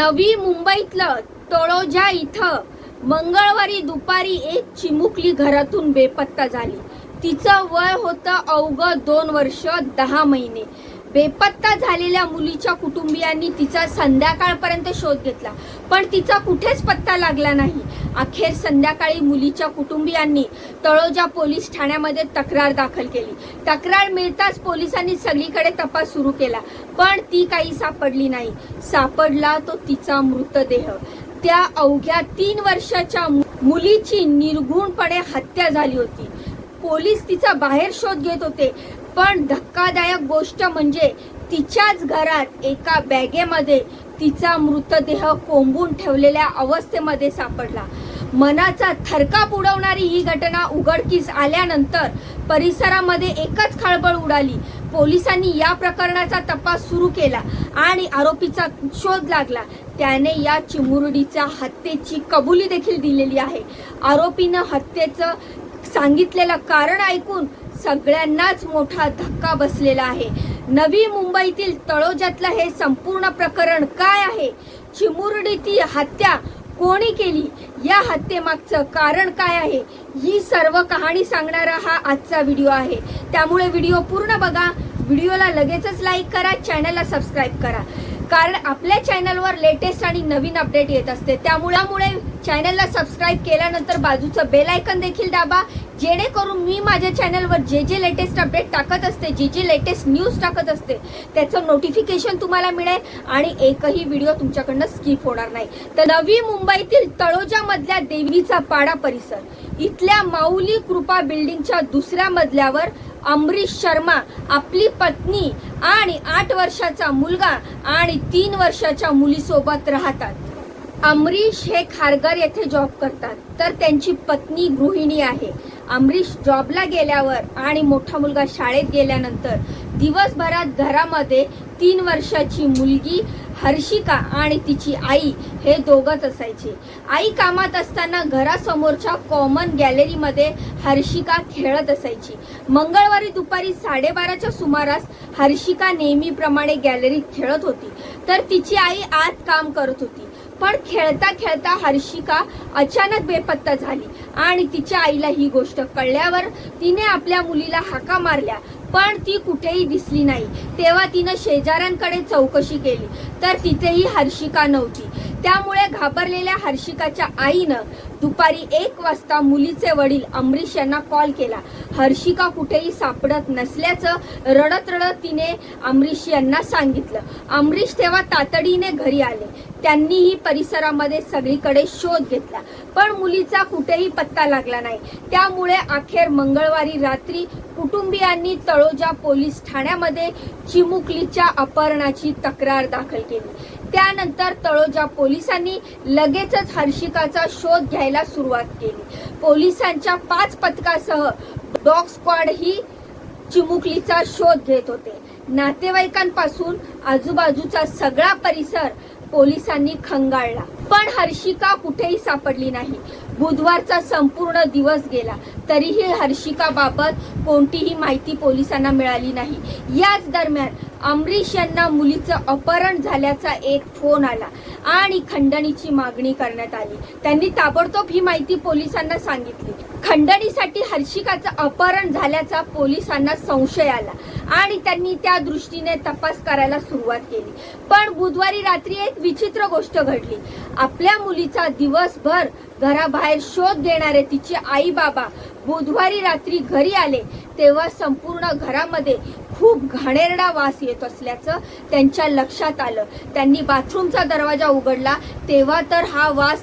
नवी मुंबईतलं तळोजा इथं मंगळवारी दुपारी एक चिमुकली घरातून बेपत्ता झाली. तिचं वय होतं अवघं दोन वर्ष दहा महिने. बेपत्ता झालेल्या मुलीच्या कुटुंबियांनी तिचा संध्याकाळपर्यंत शोध घेतला. पण तिचा कुठेच पत्ता लागला नाही. अखेर संध्याकाळी मुलीच्या कुटुंबियांनी तळोजा पोलीस ठाण्यामध्ये तक्रार दाखल केली. तक्रार मिळताच पोलिसांनी सगळीकडे तपास सुरू केला पण ती काही सापडली नाही. सापडला तो तिचा मृतदेह. त्या अवघ्या तीन वर्षाच्या मु- मुलीची निर्घुणपणे हत्या झाली होती. पोलीस तिचा बाहेर शोध घेत होते. पण धक्कादायक गोष्ट म्हणजे तिच्याच घरात एका बॅगेमध्ये तिचा मृतदेह कोंबून ठेवलेल्या अवस्थेमध्ये सापडला. मनाचा थरकाप उडवणारी ही घटना उघडकीस आल्यानंतर परिसरामध्ये एकच खळबळ उडाली. पोलिसांनी या प्रकरणाचा तपास सुरू केला आणि आरोपीचा शोध लागला. त्याने या चिमुरडीच्या हत्येची कबुली देखील दिलेली आहे. आरोपीनं हत्येचं सांगितलेलं कारण ऐकून सगळ्यांनाच मोठा धक्का बसलेला आहे. नवी मुंबईतील तळोजातलं हे संपूर्ण प्रकरण काय आहे? चिमुरडीची हत्या कोणी केली? या हत्येमागचं कारण काय आहे? ही सर्व कहाणी सांगणारा हा आजचा व्हिडिओ आहे. त्यामुळे व्हिडिओ पूर्ण बघा. व्हिडिओला लगेचच लाईक करा. चॅनलला सबस्क्राईब करा. कारण आपल्या चॅनलवर लेटेस्ट आणि नवीन अपडेट येत असते. त्यामुळे चॅनलला सबस्क्राईब केल्यानंतर बाजूचं बेलायकन देखील दाबा. जेणेकरून मी माझ्या चॅनलवर जे जे लेटेस्ट अपडेट टाकत असते जे जे लेटेस्ट न्यूज टाकत असते त्याचं नोटिफिकेशन तुम्हाला मिळेल आणि एकही व्हिडिओ तुमच्याकडनं स्किप होणार नाही. तर नवी मुंबईतील तळोजामधल्या देवीचा पाडा परिसर. इथल्या माऊली कृपा बिल्डिंगच्या दुसऱ्या मजल्यावर अमरीश शर्मा आपली पत्नी आणि आठ वर्षाचा मुलगा आणि तीन वर्षाच्या मुलीसोबत राहतात. अमरीश हे खारघर येथे जॉब करतात. तर त्यांची पत्नी गृहिणी आहे. अमरीश जॉबला गेल्यावर आणि मोठा मुलगा शाळेत गेल्यानंतर दिवसभरात घरामध्ये तीन वर्षाची मुलगी हर्षिका आणि तिची आई हे दोघच असायचे. आई कामात असताना घरासमोरच्या कॉमन गॅलरीमध्ये हर्षिका खेळत असायची. मंगळवारी दुपारी साडेबाराच्या सुमारास हर्षिका नेहमीप्रमाणे गॅलरीत खेळत होती. तर तिची आई आत काम करत होती. पण खेळता खेळता हर्षिका अचानक बेपत्ता झाली. आणि तिच्या आईला ही गोष्ट कळल्यावर तिने आपल्या मुलीला हाका मारल्या पण ती कुठेही दिसली नाही. तेव्हा तिनं शेजाऱ्यांकडे चौकशी केली तर तिथेही हर्षिका नव्हती. त्यामुळे घाबरलेल्या हर्षिकाच्या आईनं दुपारी एक वाजता मुलीचे वडील अमरीश यांना कॉल केला. हर्षिका कुठेही सापडत नसल्याचं रडत रडत तिने अमरीश यांना सांगितलं. अमरीश तेव्हा तातडीने घरी आले. त्यांनीही परिसरामध्ये सगळीकडे शोध घेतला. पण मुलीचा कुठेही पत्ता लागला नाही. त्यामुळे अखेर मंगळवारी रात्री कुटुंबियांनी तळोजा पोलीस ठाण्यामध्ये चिमुकलीच्या अपहरणाची तक्रार दाखल केली. त्यानंतर तळोजा पोलिसांनी लगेचच हर्षिकाचा शोध घ्यायला सुरुवात केली. पोलिसांच्या पाच पथकासह डॉग स्क्वॉड ही चिमुकलीचा शोध घेत होते. नातेवाईकांपासून आजूबाजूचा सगळा परिसर पोलिसांनी खंगाळला. पण हर्षिका कुठेही सापडली नाही. बुधवारचा संपूर्ण दिवस गेला. तरीही हर्षिकाबाबत कोणतीही माहिती पोलिसांना मिळाली नाही. याच दरम्यान अमरीश यांना मुलीचं अपहरण झाल्याचा एक फोन आला आणि खंडणीची मागणी करण्यात आली. त्यांनी ताबडतोब ही माहिती पोलिसांना सांगितली. खंडणीसाठी हर्षिकाचं अपहरण झाल्याचा पोलिसांना संशय आला आणि त्यांनी त्या दृष्टीने तपास करायला सुरुवात केली. पण बुधवारी रात्री एक विचित्र गोष्ट घडली. आपल्या मुलीचा दिवसभर घराबाहेर शोध घेणारे तिचे आई बाबा बुधवारी रात्री घरी आले. तेव्हा संपूर्ण घरामध्ये खूप घाणेरडा वास येत असल्याचं त्यांच्या लक्षात आलं. त्यांनी बाथरूमचा दरवाजा उघडला तेव्हा तर हा वास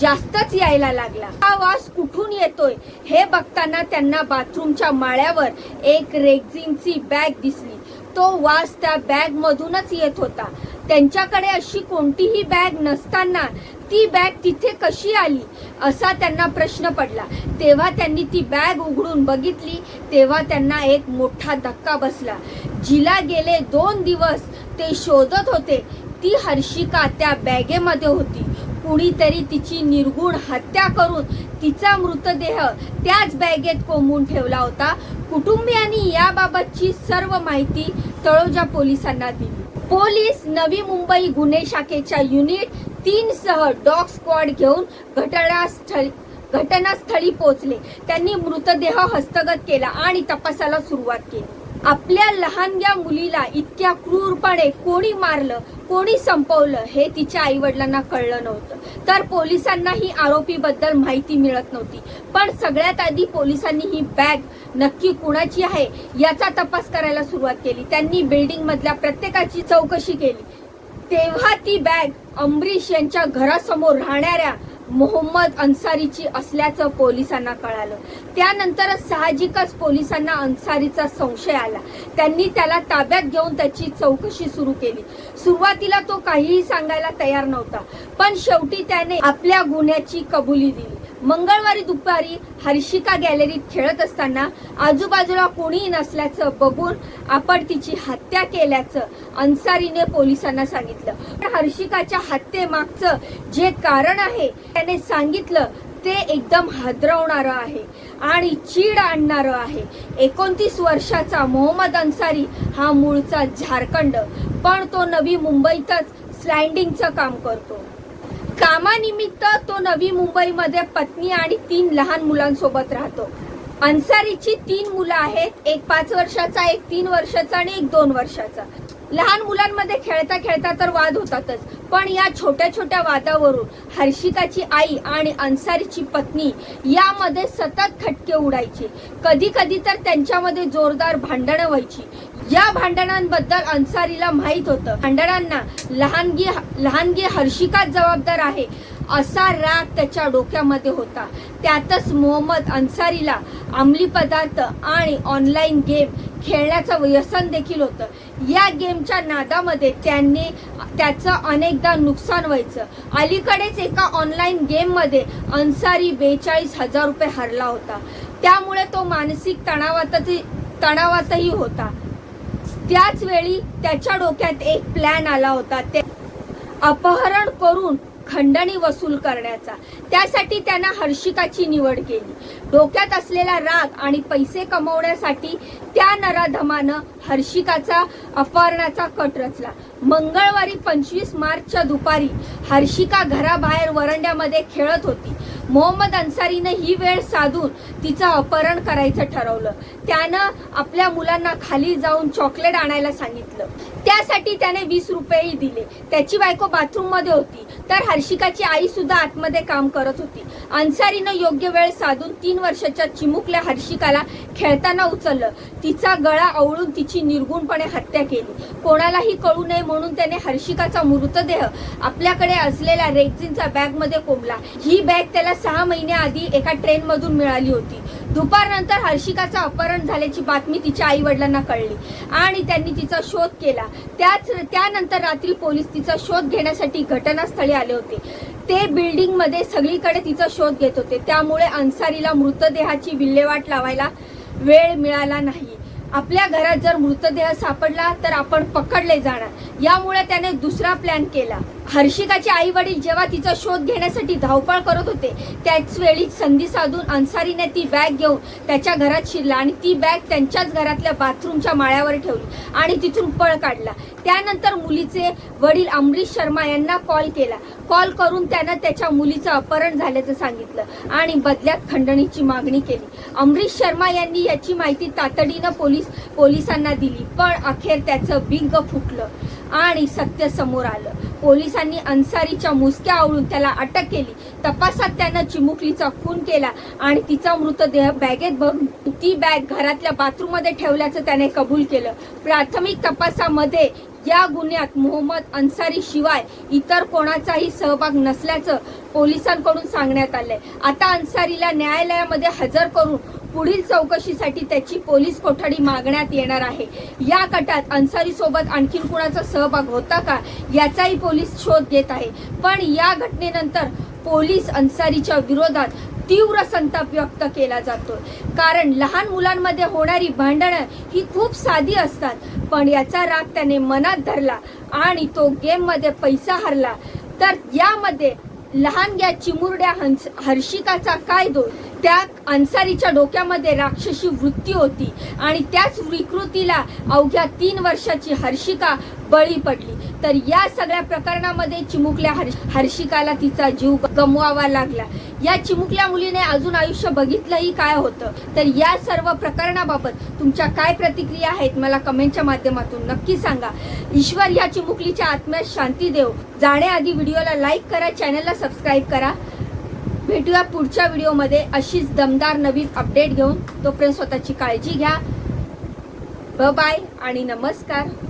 जास्तच यायला लागला. हा वास कुठून येतोय हे बघताना त्यांना बाथरूमच्या माळ्यावर एक रेक्झिनची बॅग दिसली. तो वास त्या बॅग मधूनच येत होता. त्यांच्याकडे अशी कोणतीही बॅग नसताना ती बॅग तिथे कशी आली असा त्यांना प्रश्न पडला. तेव्हा त्यांनी ती बॅग उघडून बघितली. तेव्हा त्यांना एक मोठा धक्का बसला. जिला गेले दोन दिवस ते शोधत होते. ती हर्षिका त्या बॅगेमध्ये होती. कुणीतरी तिची निर्गुण हत्या करून तिचा मृतदेह त्याच बॅगेत कोंबून ठेवला होता. कुटुंबियांनी याबाबतची सर्व माहिती तळोजा पोलिसांना दिली. पोलीस नवी मुंबई गुन्हे शाखेच्या युनिट तीन सह डॉग स्क्वॉड घेऊन घटनास्थळी घटनास्थळी पोहोचले. त्यांनी मृतदेह हस्तगत केला आणि तपासाला सुरुवात केली. आपल्या लहानग्या मुलीला इतक्या क्रूरपणे कोणी मारलं कोणी संपवलं हे तिच्या आई वडिलांना कळलं नव्हतं. तर पोलिसांनाही आरोपीबद्दल माहिती मिळत नव्हती. पण सगळ्यात आधी पोलिसांनी ही बॅग नक्की कुणाची आहे याचा तपास करायला सुरुवात केली. त्यांनी बिल्डिंग मधल्या प्रत्येकाची चौकशी केली. तेव्हा ती बॅग अमरीश यांच्या घरासमोर राहणाऱ्या मोहम्मद अन्सारीची असल्याचं पोलिसांना कळालं. त्यानंतर साहजिकच पोलिसांना अन्सारीचा संशय आला. त्यांनी त्याला ताब्यात घेऊन त्याची चौकशी सुरू केली. सुरुवातीला तो काहीही सांगायला तयार नव्हता पण शेवटी त्याने आपल्या गुन्ह्याची कबुली दिली. मंगळवारी दुपारी हर्षिका गॅलरीत खेळत असताना आजूबाजूला कोणीही नसल्याचं बघून आपण तिची हत्या केल्याचं अन्सारीने पोलिसांना सांगितलं. पण हर्षिकाच्या हत्येमागचं जे कारण आहे त्याने सांगितलं ते एकदम हादरवणारं आहे आणि चीड आणणारं आहे. एकोणतीस वर्षाचा मोहम्मद अन्सारी हा मूळचा झारखंड पण तो नवी मुंबईतच स्लँडिंगचं काम करतो. कामानिमित्त तो नवी मुंबईमध्ये पत्नी आणि तीन लहान मुलांसोबत राहतो. अन्सारीची तीन मुलं आहेत. एक पाच वर्षाचा एक तीन वर्षाचा आणि एक दोन वर्षाचा. लहान मुलांमध्ये खेळता खेळता तर वाद होतातच. पण या छोट्या छोट्या वादावरून हर्षिकाची आई आणि अन्सारीची पत्नी यामध्ये सतत खटके उडायचे. कधी कधी तर त्यांच्यामध्ये जोरदार भांडणं व्हायची. या भांडणांबद्दल अन्सारीला माहीत होतं. भांडणांना लहानगी लहानगी हर्षिकाच जबाबदार आहे असा राग त्याच्या डोक्यामध्ये होता. त्यातच मोहम्मद अन्सारीला अंमली पदार्थ आणि ऑनलाईन गेम खेळण्याचं व्यसन देखील होतं. या गेमच्या नादामध्ये त्यांनी त्याचं अनेकदा नुकसान व्हायचं. अलीकडेच एका ऑनलाईन गेममध्ये अन्सारी बेचाळीस हजार रुपये हरला होता. त्यामुळे तो मानसिक तणावातही तणावातही होता. त्याच वेळी त्याच्या डोक्यात एक प्लॅन आला होता. ते अपहरण करून खंडणी वसूल करण्याचा. त्यासाठी त्यांना हर्षिकाची निवड केली. डोक्यात असलेला राग आणि पैसे कमवण्यासाठी त्या नराधमानं हर्षिकाचा अपहरणाचा कट रचला. मंगळवारी पंचवीस मार्चच्या दुपारी हर्षिका घराबाहेर वरंड्यामध्ये खेळत होती. मोहम्मद अन्सारीनं ही वेळ साधून तिचं अपहरण करायचं ठरवलं. त्यानं आपल्या मुलांना खाली जाऊन चॉकलेट आणायला सांगितलं. त्यासाठी त्याने वीस रुपयेही दिले. त्याची बायको बाथरूममध्ये होती. तर हर्षिकाची आई सुद्धा आतमध्ये काम करत होती. अन्सारीनं योग्य वेळ साधून तीन वर्षाच्या चिमुकल्या हर्षिकाला खेळताना उचललं. तिचा गळा आवळून तिची निर्गुणपणे हत्या केली. कोणालाही कळू नये म्हणून त्याने हर्षिकाचा मृतदेह आपल्याकडे असलेल्या रेक्झिनच्या बॅगमध्ये कोंबला. ही बॅग त्याला सहा महिन्याआधी एका ट्रेनमधून मिळाली होती. दुपारनंतर हर्षिकाचं अपहरण झाल्याची बातमी तिच्या आई वडिलांना कळली आणि त्यांनी तिचा शोध केला. त्याच त्यानंतर रात्री पोलीस तिचा शोध घेण्यासाठी घटनास्थळी आले होते. ते बिल्डिंगमध्ये सगळीकडे तिचा शोध घेत होते. त्यामुळे अन्सारीला मृतदेहाची विल्हेवाट लावायला वेळ मिळाला नाही. आपल्या घरात जर मृतदेह सापडला तर आपण पकडले जाणार. यामुळे त्याने दुसरा प्लॅन केला. हर्षिकाचे आई वडील जेव्हा तिचा शोध घेण्यासाठी धावपळ करत होते त्याच वेळी संधी साधून अन्सारीने ती बॅग घेऊन त्याच्या घरात शिरला आणि ती बॅग त्यांच्याच घरातल्या बाथरूमच्या माळ्यावर ठेवली आणि तिथून पळ काढला. त्यानंतर मुलीचे वडील अमरीश शर्मा यांना कॉल केला. कॉल करून त्यानं त्याच्या मुलीचं अपहरण झाल्याचं सांगितलं आणि बदल्यात खंडणीची मागणी केली. अमरीश शर्मा यांनी याची माहिती तातडीनं पोलीस पोलिसांना दिली पण अखेर त्याचं बिंग फुटलं आणि सत्य समोर आलं. पोलिसांनी अन्सारीच्या मुसक्या आवळून त्याला अटक केली. तपासात त्यानं चिमुकलीचा खून केला आणि तिचा मृतदेह बॅगेत भरून ती बॅग घरातल्या बाथरूममध्ये ठेवल्याचं त्याने कबूल केलं. प्राथमिक तपासामध्ये या गुन्ह्यात मोहम्मद अन्सारी शिवाय इतर कोणाचाही सहभाग नसल्याचं पोलिसांकडून सांगण्यात आलंय. आता अन्सारीला न्यायालयामध्ये हजर करून पुढील चौकशीसाठी त्याची पोलीस कोठडी मागण्यात येणार आहे. या कटात अन्सारी सोबत आणखीन कुणाचा सहभाग होता का याचाही पोलीस शोध घेत आहे. पण या घटनेनंतर पोलीस अन्सारीच्या विरोधात तीव्र संताप व्यक्त केला जातो. कारण लहान मुलांमध्ये होणारी भांडणं ही खूप साधी असतात. पण याचा राग त्याने मनात धरला आणि तो गेममध्ये पैसा हरला. तर यामध्ये लहानग्या चिमुरड्या हंस हर्षिकाचा काय दोष? त्या अन्सारीच्या डोक्यामध्ये राक्षसी वृत्ती होती आणि त्याच विकृतीला अवघ्या तीन वर्षाची हर्षिका बळी पडली. तर या सगळ्या प्रकरणामध्ये चिमुकल्या हर्ष हर्षिकाला तिचा जीव गमवावा लागला. या चिमुकल्या मुलीने अजून आयुष्य बघितलंही काय होतं? तर या सर्व प्रकरणाबाबत तुमच्या काय प्रतिक्रिया आहेत? मला कमेंटच्या माध्यमातून नक्की सांगा. ईश्वर या चिमुकलीच्या आत्म्यास शांती देव. जाण्याआधी व्हिडिओला लाईक करा चॅनलला सबस्क्राईब करा. भेटूया पुढच्या व्हिडिओमध्ये अशीच दमदार नवीन अपडेट घेऊन. तोपर्यंत स्वतःची काळजी घ्या. ब बाय आणि नमस्कार.